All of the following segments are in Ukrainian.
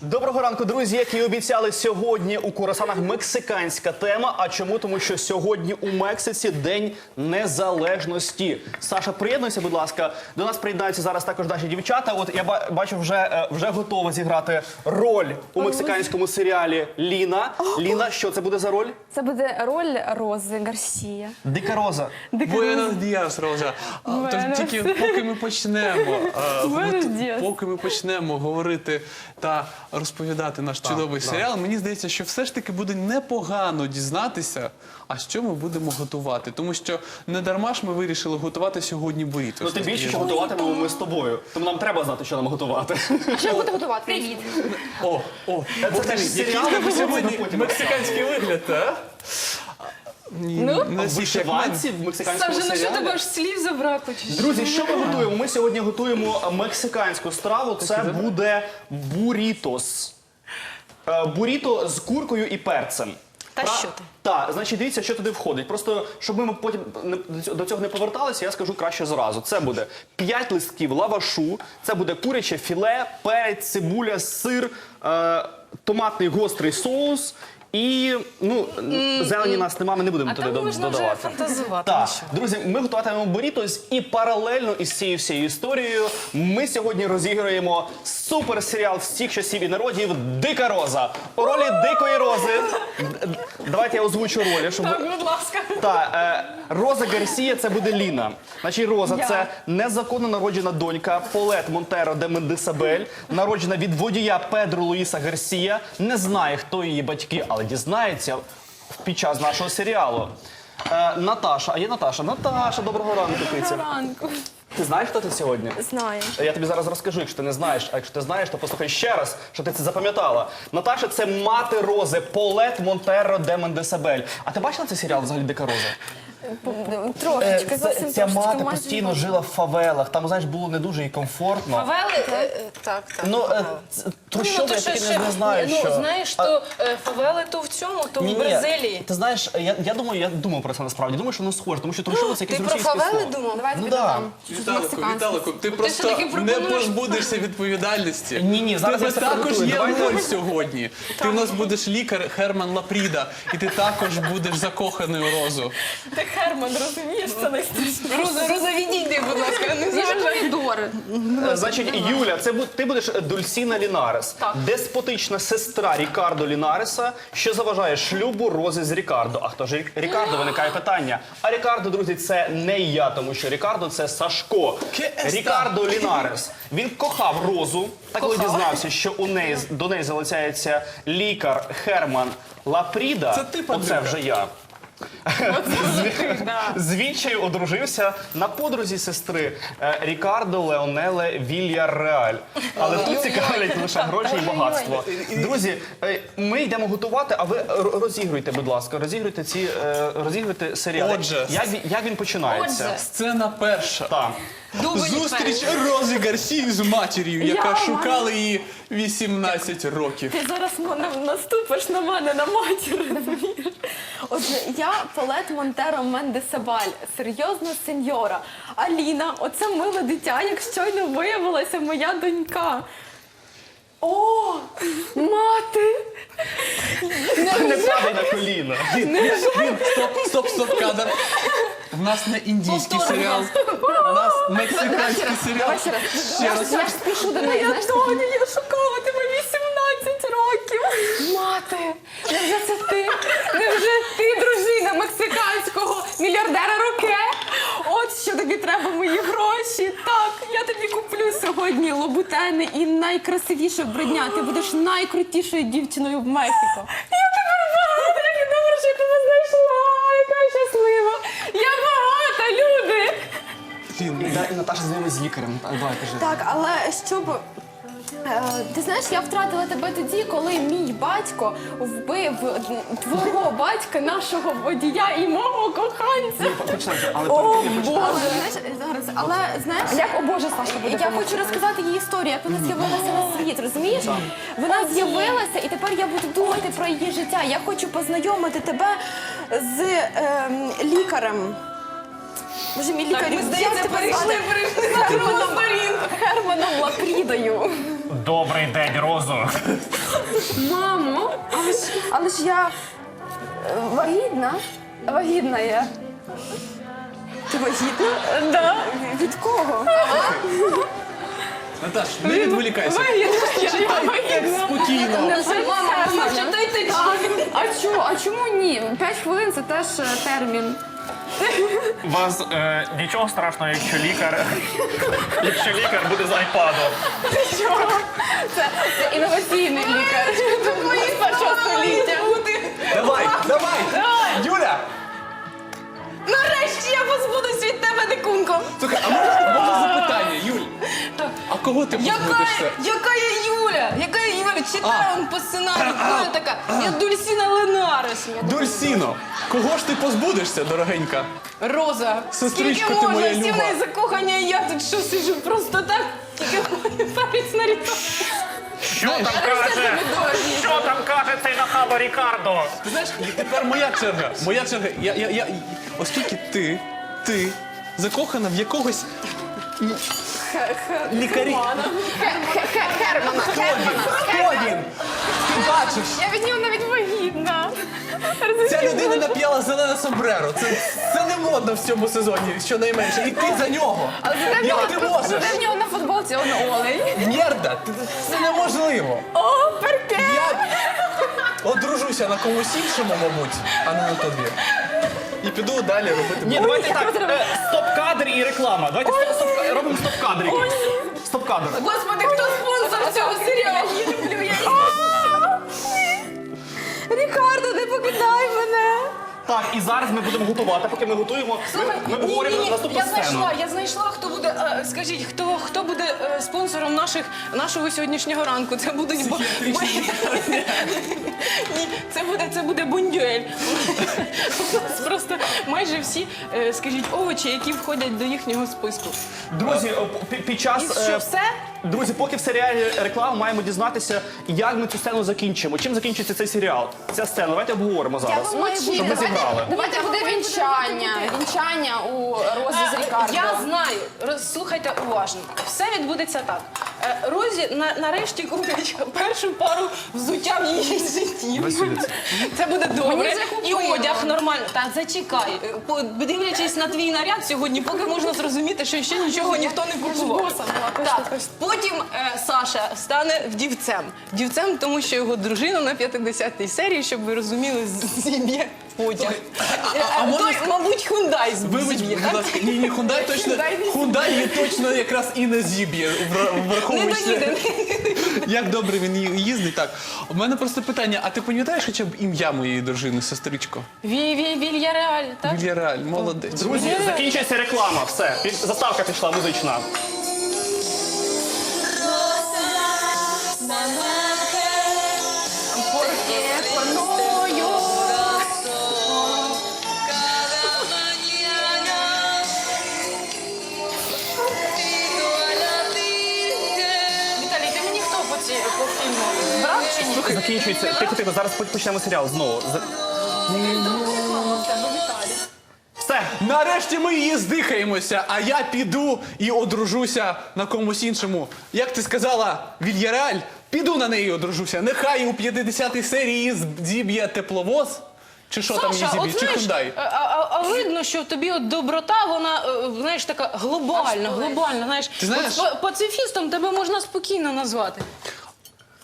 Доброго ранку, друзі. Як і обіцяли сьогодні у Курасанах мексиканська тема. А чому? Тому що сьогодні у Мексиці День Незалежності. Саша, приєднуйся, будь ласка. До нас приєднаються зараз також наші дівчата. От я ба- бачу, вже, е, вже готова зіграти роль у мексиканському серіалі Ліна. Ліна, що це буде за роль? Це буде роль Рози Гарсія. Дика Роза. Буенос діас, Роза. Тож тільки поки ми почнемо, поки ми почнемо говорити та розповідати наш чудовий серіал, мені здається, що все ж таки буде непогано дізнатися, а що ми будемо готувати. Тому що не дарма ж ми вирішили готувати сьогодні буріто. Ну тим більше, що готуватимемо ми з тобою. Тому нам треба знати, що нам готувати. Що буде готувати? Привіт. О, о, Це це який серіал, ми сьогодні мексиканський вигляд, а? Ні, Ну, не як мене. Вишиванці в мексиканському Саша, ну що серіалі. тебе аж слів забракло? чи що? Друзі, що ми готуємо? Ми сьогодні готуємо мексиканську страву. Це буде бурітос. Е, Буріто з куркою і перцем. Та Пра- що ти? Так, значить, дивіться, що туди входить. Просто щоб ми потім не- до цього- до цього не поверталися, я скажу краще зразу. Це буде 5 листків лавашу, це буде куряче філе, перець, цибуля, сир, е, томатний гострий соус. І ну зелені нас немає, ми не будемо А туди там можна вже фантазувати. Так, ну друзі, ми готуватимемо бурітос і паралельно із цією всією історією ми сьогодні розіграємо суперсеріал всіх часів і народів Дика Роза. У ролі дикої рози. Давайте я озвучу ролі, щоб Так, будь ласка. та, е, Роза Гарсія це буде Ліна. Значить, Роза це незаконно народжена донька Полет Монтеро де Мендисабель, народжена від водія Педро Луїса Гарсія. Не знає, хто її батьки, але дізнається під час нашого серіалу. Е, Наташа, а є Наташа? Наташа, доброго ранку, киця. Ранку. Ти знаєш, хто ти сьогодні? Знаю. Я тобі зараз розкажу, якщо ти не знаєш. А якщо ти знаєш, то послухай ще раз, що ти це запам'ятала. Наташа це мати Рози, Полет Монтеро де Мендесабель. А ти бачила цей серіал взагалі Дика Роза? Е, Трошечки, це- зовсім Ця трошечки. мати майже постійно жила в фавелах. Там, знаєш, було не дуже і комфортно. Фавели? Е, е, Так, так. Ну, е, фавели. Ну, трущоби, я що таки не, знаю, ну, знаєш, то е, фавели то в цьому, то в Бразилії. Ти знаєш, я, я думаю, я думав про це насправді. Думаю, що воно схоже, тому що трущоби це Ти якесь про російське фавели слово. думав? Давай Ну да. Віталику, Віталику, ти просто не позбудешся відповідальності. Ні, ні, зараз я все також є роль сьогодні. Ти в нас будеш лікар Херман Лапріда, і ти також будеш закоханий у розу. Ти Херман, розумієш, це найстрашніше. Роза, Роза, відійди, будь ласка, не заважай. Е, Значить, Юля, це бу- ти будеш Дульсіна Лінарес, деспотична сестра Рікардо Лінареса, що заважає шлюбу Рози з Рікардо. А хто ж Рік- Рікардо? Виникає питання. А Рікардо, друзі, це не я, тому що Рікардо це Сашко. Рікардо Лінарес. Він кохав Розу. Та коли дізнався, що у неї до неї залицяється лікар Херман Лапріда. Це ти, Оце вже я. Звідчаю одружився на подрузі сестри е, Рікардо Леонеле Вільярреаль. Але тут цікавлять лише гроші і багатство. Друзі, е, ми йдемо готувати, а ви р- розігруйте, будь ласка, розігруйте ці е, розігруйте серіали. Отже. як, він- як він починається? Отже. Сцена перша. Так. Дубль Зустріч перший. Розі Гарсії з матір'ю, яка Я шукала її 18 років. Ти зараз мене наступиш на мене на матір, розумієш? Отже, я Палет Монтеро Мендесабаль, серйозна сеньора. Аліна, оце миле дитя, як щойно виявилася моя донька. О, мати! Не падай на коліна. Стоп, стоп, стоп, кадр. В нас не індійський Повтор, серіал, у нас мексиканський серіал. Давай ще раз. Ще раз. Я ж спішу до неї. Знаєш, Тоня, я шукала тебе 18 років. Мати, невже це ти? Невже ти, дружина мексиканського мільярдера Роке? Тобі треба мої гроші. Так, я тобі куплю сьогодні лобутени і найкрасивіше вбрання. Ти будеш найкрутішою дівчиною в Мексико. Я тепер багата, як добре, що я тебе знайшла. Яка я щаслива. Я багата, люди. Наташа ними з лікарем. Давай, кажи. Так, але щоб. Е, Ти знаєш, я втратила тебе тоді, коли мій батько вбив твого батька, нашого водія і мого коханця. Але О, Боже! Зараз, але знаєш, як о Боже, Саша буде я хочу розказати її історію, як вона з'явилася на світ, розумієш? Вона з'явилася, і тепер я буду думати про її життя. Я хочу познайомити тебе з ем, лікарем. Боже, мій лікар, ми, здається, перейшли, перейшли на другу Добрий день, Розо. Мамо, але ж, але ж я е, вагітна. Вагітна я. Ти вагітна? Да. Від кого? Наташ, не відволікайся. Спокійно. Що ти А чому? А чому ні? П'ять хвилин це теж е, термін. У вас е, нічого страшного, якщо лікар, якщо лікар буде з айпадом. Це, це інноваційний лікар. З першого століття. Давай, давай! Юля! Нарешті я позбудусь від тебе, дикунко. Слухай, а можна, можна запитання, Юль? А кого ти Яка, позбудешся? яка я Юля? Яка я Юля? Читаю он по сценарію. Юля така, я Дульсіна Ленарес. Я Дульсіно, кого ж ти позбудешся, дорогенька? Роза, Сестричко, скільки ти можна? моя Всі в люба. неї закохання, а я тут що сижу просто так, тільки маю перець нарізав. Що там каже? Що там каже цей нахаба Рікардо? Ти знаєш, і тепер моя черга. Моя черга. Я, я, я, оскільки ти, ти закохана в якогось лікарі. Германа. Хто він? Ти бачиш? Я від нього навіть вагітна. Ця людина нап'яла зелене сомбреро. Це, це не модно в цьому сезоні, щонайменше. І ти за нього. Але зате в Як нього, ти можеш? зате в нього на футболці он олень. Нерда, ти- це неможливо. О, перке! Я одружуся на комусь іншому, мабуть, а не на тобі. І піду далі робити. Ні, давайте так. е, Стоп-кадр і реклама. Давайте стоп- робимо стоп-кадр. якийсь. Стоп-кадр. Господи, хто спонсор цього серіалу? Я люблю, я Рікардо, не покидай мене. Так, і зараз ми будемо готувати. Поки ми готуємо, Слухай, ми ні, обговорюємо ні, ні, наступну я сцену. знайшла, я знайшла, хто буде, е, скажіть, хто, хто буде е, спонсором наших, нашого сьогоднішнього ранку? Це будуть бо- Ні, це буде, це буде бундюель. У нас просто майже всі, е, скажіть, овочі, які входять до їхнього списку. Друзі, о, пі- під час І що, е, все? Друзі, поки в серіалі реклама маємо дізнатися, як ми цю сцену закінчимо. Чим закінчиться цей серіал? Ця сцена. Давайте обговоримо зараз. Щоб ми зіграли. Давайте буде вінчання. Вінчання у Розі з Е, Рікардо. Я знаю, роз- слухайте уважно. Все відбудеться так. Е, Розі на, нарешті куплять першу пару взуття в її житті. Це буде добре. І одяг нормально. Так, зачекай. Е, по- Дивлячись на твій наряд сьогодні, поки можна зрозуміти, що ще нічого ніхто не купував. Так. Потім е, Саша стане вдівцем. Вдівцем, тому що його дружина на 50-й серії, щоб ви розуміли, зіб'є потяг. А можна той, мабуть, Хундай Вибач, зіб'є. будь ласка, ні, ні, Хундай точно, Хундай її точно якраз і не зіб'є, вра- Не враховуючи, доїде. як добре він ї- їздить. Так, у мене просто питання, а ти пам'ятаєш хоча б ім'я моєї дружини, сестричко? Ві, ві, Вільяреаль, так? Вільяреаль, молодець. Друзі, закінчується реклама. Все, заставка пішла музична. Віталій, Закінчується. Тихо, тихо, зараз почнемо серіал знову. Все. Нарешті ми її здихаємося, а я піду і одружуся на комусь іншому. Як ти сказала, Вільяреаль, піду на неї одружуся. Нехай у 50-й серії зіб'є тепловоз. Чи що там її Саша, зіб'є? Чи знаєш, Хундай? а, а, а видно, що в тобі от доброта, вона, е, знаєш, така глобальна, глобальна. Знаєш, Ти знаєш- От па- пацифістом тебе можна спокійно назвати.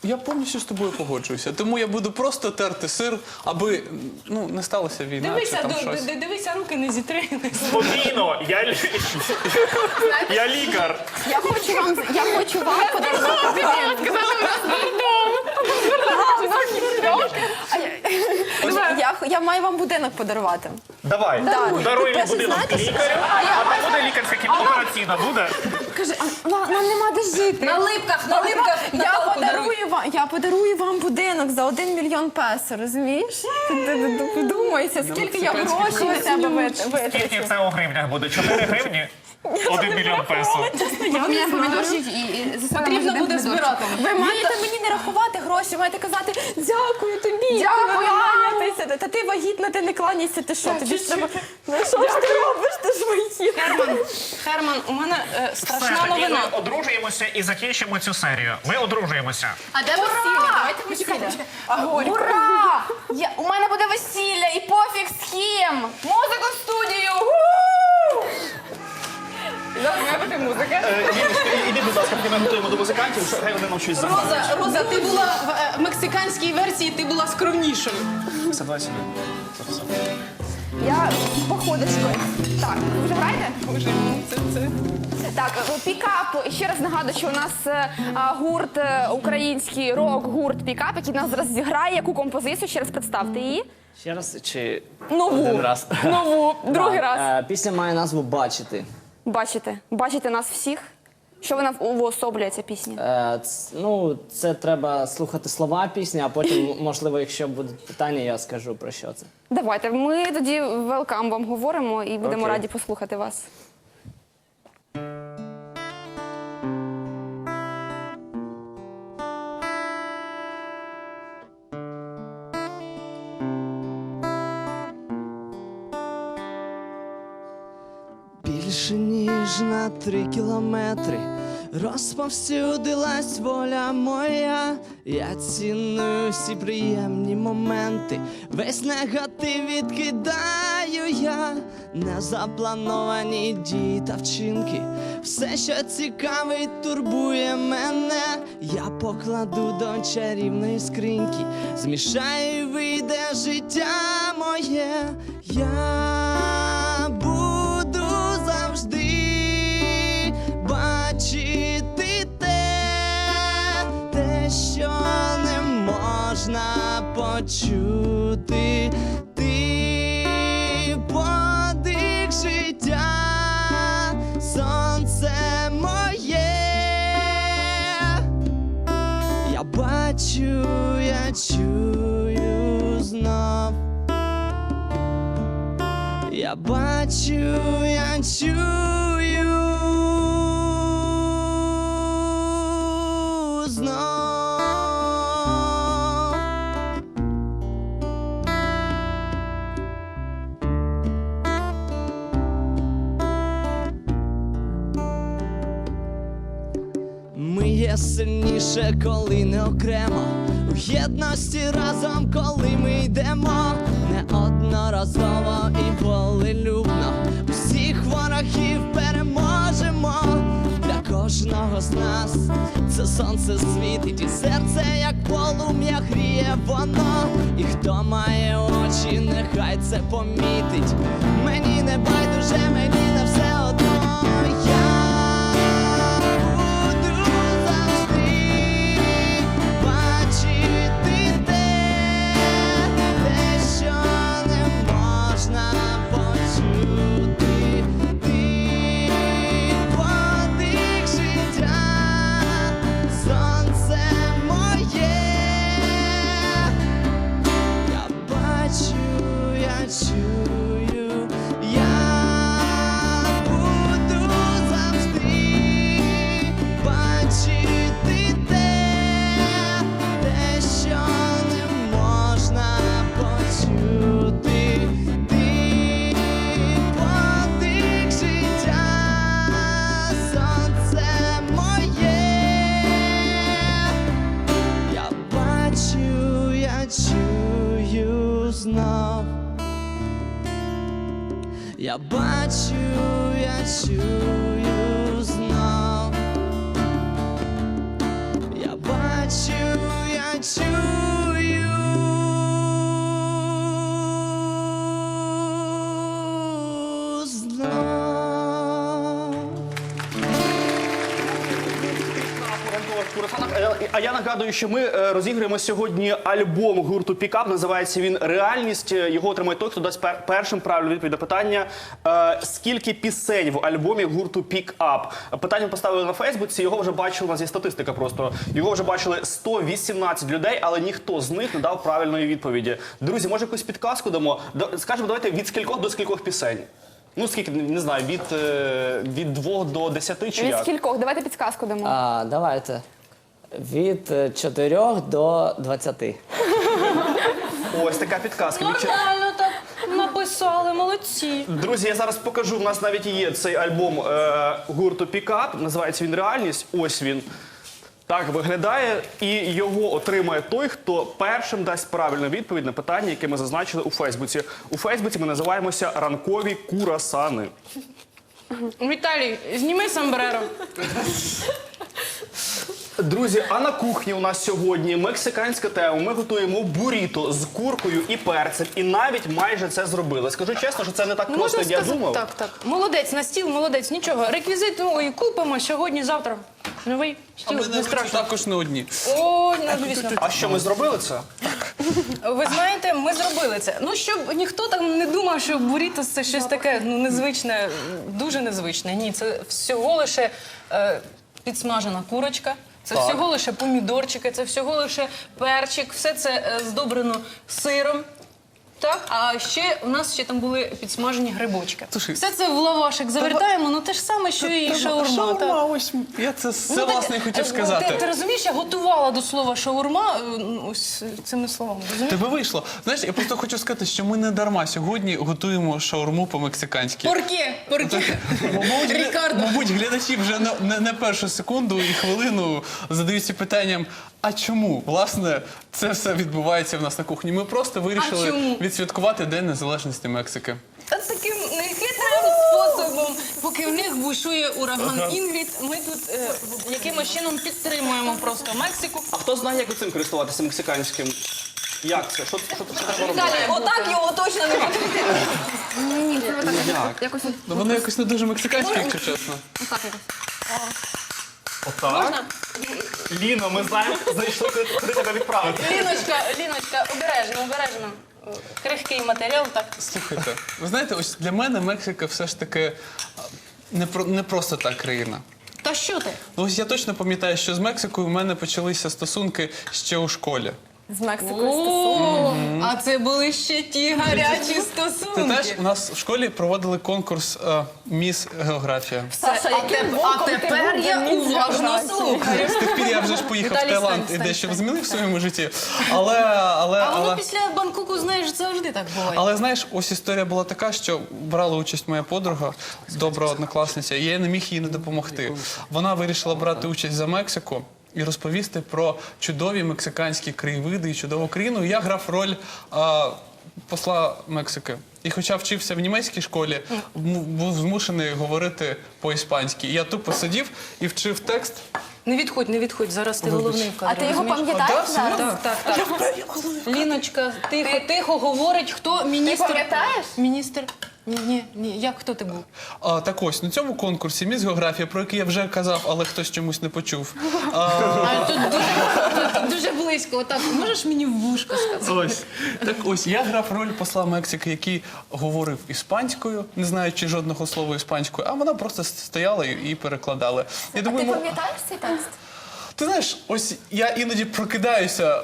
Я повністю з тобою погоджуюся. Тому я буду просто терти сир, аби ну, не сталося війна Дивися, чи там ду- щось. д- дивися, руки не зітри. Спокійно, я, лі- я лікар. Я хочу вам, я хочу вам подарувати. Я, я, маю вам будинок подарувати. Давай. Да. Даруй будинок лікарю, А а буде лікарська кімната буде? Каже, а нам, нема де жити. На липках, на липках. Я подарую вам, я подарую вам будинок за один мільйон песо, розумієш? Подумайся, скільки я грошей на тебе вит- Скільки це у гривнях буде? 4 гривні? Один мільйон песо. Потрібно буде збирати. Ви маєте мені не рахувати гроші, маєте казати дякую тобі. Дякую, кланятися. Та ти вагітна, ти не кланяйся, ти що? Тобі Ну що ж ти робиш? Ти ж мої. Херман, Херман, у мене е, Все, страшна тоді новина. ми одружуємося і закінчимо цю серію. Ми одружуємося. А де весілля? Давайте весілля. Ура! Я, у мене буде весілля і пофіг з ким. Музику в студію. Ву! Зараз має бути музика. Е, і- іди, будь ласка, поки ми готуємо до музикантів, що хай вони нам щось. Роза, Роза, ти була в е, мексиканській версії, ти була скромнішою. Це давай сюди. Я походочкою. Так, ви вже граєте? Боже, це, це. Так, е, пікап. Ще раз нагадую, що у нас е, а, гурт е, український рок-гурт пікап, який нас зараз зіграє. Яку композицію? Ще раз представте її. Ще раз чи Нову. один раз? Нову. Другий раз. е, Пісня має назву Бачити. Бачите, бачите нас всіх. Що вона уособлює ця пісня? Е, ц- Ну, це треба слухати слова пісні, а потім, можливо, якщо будуть питання, я скажу про що це. Давайте, ми тоді велкам вам говоримо і будемо Окей. раді послухати вас. Більше ніж на три кілометри розповсюдилась воля моя. Я ціную всі приємні моменти. Весь негатив відкидаю я, незаплановані дії та вчинки. Все, що цікавить, турбує мене. Я покладу до чарівної скриньки, змішаю вийде життя моє. Я почути. Ти подих життя, сонце моє. Я бачу, я чую знов. Я бачу, я чую є сильніше, коли не окремо. У єдності разом, коли ми йдемо, неодноразово і волелюбно. Усіх ворогів переможемо. Для кожного з нас це сонце світить, і серце, як полум'я, гріє воно. І хто має очі, нехай це помітить. Мені не байдуже, мені Я бачу, я чую нагадую, що ми е, розіграємо сьогодні альбом гурту Пікап. Називається він Реальність. Е, Його отримає той, хто дасть першим правильну відповідь на питання. е, Скільки пісень в альбомі гурту Пікап? Питання поставили на Фейсбуці. Його вже бачили. У нас є статистика. Просто його вже бачили 118 людей, але ніхто з них не дав правильної відповіді. Друзі, може якусь підказку дамо? Да- Скажемо, давайте від скількох до скількох пісень. Ну скільки не знаю, від, від 2 до 10 чи Від як? скількох? Давайте підсказку дамо. А, давайте. Від 4 до 20. Ось така підказка. Від Нормально так. Написали, молодці. Друзі, я зараз покажу. У нас навіть є цей альбом е, гурту Пікап. Називається він Реальність. Ось він. Так виглядає, і його отримає той, хто першим дасть правильну відповідь на питання, яке ми зазначили у Фейсбуці. У Фейсбуці ми називаємося ранкові курасани. Віталій, зніми самбреро. Друзі, а на кухні у нас сьогодні мексиканська тема. Ми готуємо буріто з куркою і перцем, і навіть майже це зробили. Скажу чесно, що це не так просто, як я думав. Так, так. Молодець, на стіл, молодець, нічого. Реквізит ну, і купимо сьогодні, завтра. Новий стіл, не не страшно. також не одні. О, ну, звісно. А що ми зробили це? Ви знаєте, ми зробили це. Ну, щоб ніхто там не думав, що бурітос це щось таке ну, незвичне, дуже незвичне. Ні, це всього лише е, підсмажена курочка. Це всього лише помідорчики, це всього лише перчик, все це е, здобрено сиром. Так, а ще у нас ще там були підсмажені грибочки. Слушай, все це в лавашик завертаємо, ну те ж саме, що і шаурма. так. Шаурма, ось я це все Ну, так, власне і хотів е, сказати. Ти, ти розумієш, я готувала до слова шаурма е, ну, ось цими словами. Розумієш? Тебе вийшло. Знаєш, я просто хочу сказати, що ми не дарма сьогодні готуємо шаурму по-мексиканськи. Порки, порки. Мабуть, гля- Рікардо. мабуть, глядачі вже не, не, не першу секунду і хвилину задаються питанням: а чому власне це все відбувається в нас на кухні? Ми просто вирішили чому? відсвяткувати День Незалежності Мексики. Та таким нехитрим способом, поки в них бушує ураган Інгрід, ми тут е, якимось чином підтримуємо просто Мексику. А хто знає, як цим користуватися мексиканським? Як це? Що, що, що треба робити? Отак його точно не потрібно. Як? Ну воно якось не дуже мексиканське, якщо чесно. Отак? Ліно, ми знаємо, знайшли, куди, куди тебе відправити. Ліночка, Ліночка, обережно, обережно. Крихкий матеріал, так. Слухайте, ви знаєте, ось для мене Мексика все ж таки не, про, не просто та країна. Та що ти? Ну, ось я точно пам'ятаю, що з Мексикою в мене почалися стосунки ще у школі. З Мексикою стосунки. А це були ще ті гарячі Ти стосунки. теж у нас в школі проводили конкурс е, Міс Географія. Саша, а, яким теп- боком а ти тепер був я в місті уважно слухаю. З тих пір я вже ж поїхав в Віталій, Таїланд стань, і стань, дещо стань. змінив в своєму житті. Але, але, А воно але, після Бангкоку, знаєш, завжди так буває. але знаєш, ось історія була така, що брала участь моя подруга, добра однокласниця, і я не міг їй не допомогти. Вона вирішила брати участь за Мексику. І розповісти про чудові мексиканські краєвиди і чудову країну. Я грав роль а, посла Мексики. І хоча вчився в німецькій школі, був змушений говорити по-іспанськи. Я тупо сидів і вчив текст. Не відходь, не відходь, зараз ти головний в кадрі. А ти його розумієш? пам'ятаєш зараз? Так, так, так. Ліночка, тихо, тихо говорить, хто міністр. пам'ятаєш? Міністр. Ні, ні, ні. Як хто ти був? А, так ось на цьому конкурсі міс географія, про який я вже казав, але хтось чомусь не почув. А, А тут дуже, тут дуже близько. Отак, можеш мені в вушко сказати? ось так ось я грав роль посла Мексики, який говорив іспанською, не знаючи жодного слова іспанською, а вона просто стояла і, перекладала. Я А думаю, ти пам'ятаєш цей текст? ти знаєш, ось я іноді прокидаюся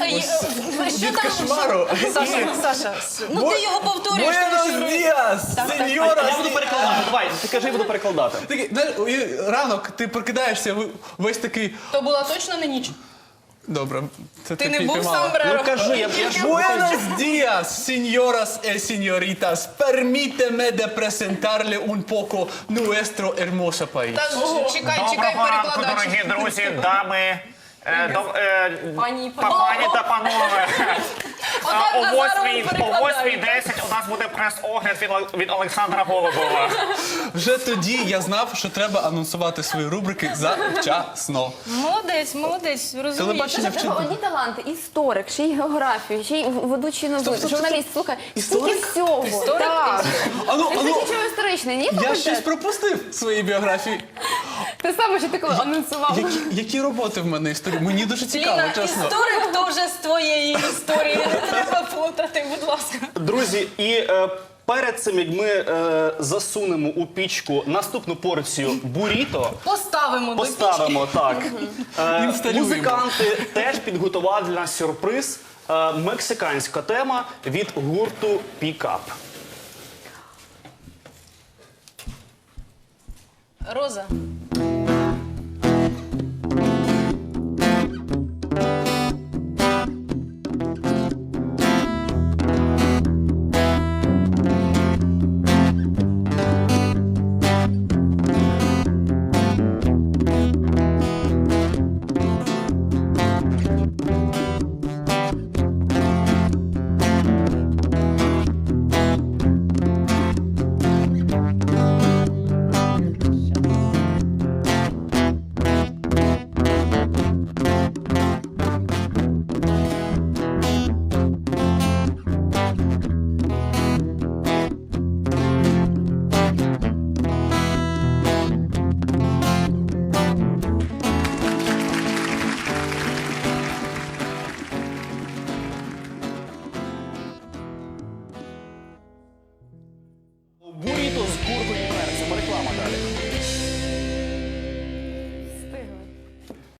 від там? кошмару. Саша, Саша, ну ти його повторюєш. Буенос діас, Я буду перекладати. Давай, ти кажи, я буду перекладати. Такий, знаєш, і ранок ти прокидаєшся, ви- весь такий. То була точно не ніч. Добре, це Ти не був піймала. самбреро. Ну кажи, я, я ж Buenos días, señoras y señoritas. Permíteme de presentarle un poco nuestro hermoso país. Та, чекай, чекай, Доброго ранку, перекладач. дорогі друзі, дами. Е, до- е, Пані, па- Пані та панове, Отак А, о Назаров 8.10 у нас буде прес-огляд від, Ол- від Олександра Голубова. Вже тоді я знав, що треба анонсувати свої рубрики завчасно. Молодець, молодець, розумієш. Телебачення в вчити. одні таланти, історик, ще й географію, ще й ведучий новин, журналіст. Слухай, стільки всього. Історик? Так. Ану, Ти ану, закінчив історичний, ні? я факультет? щось пропустив в своїй біографії. Те саме, що ти коли анонсував. Які, які роботи в мене історії? Мені дуже цікаво, Ліна, чесно. історик то вже з твоєї історії. Не треба плутати, будь ласка. Друзі, і е, перед цим, як ми е, засунемо у пічку наступну порцію буріто, Поставимо, до пічки. поставимо так. Е, Інсталюємо. музиканти теж підготували для нас сюрприз. Е, мексиканська тема від гурту Пікап. Роза,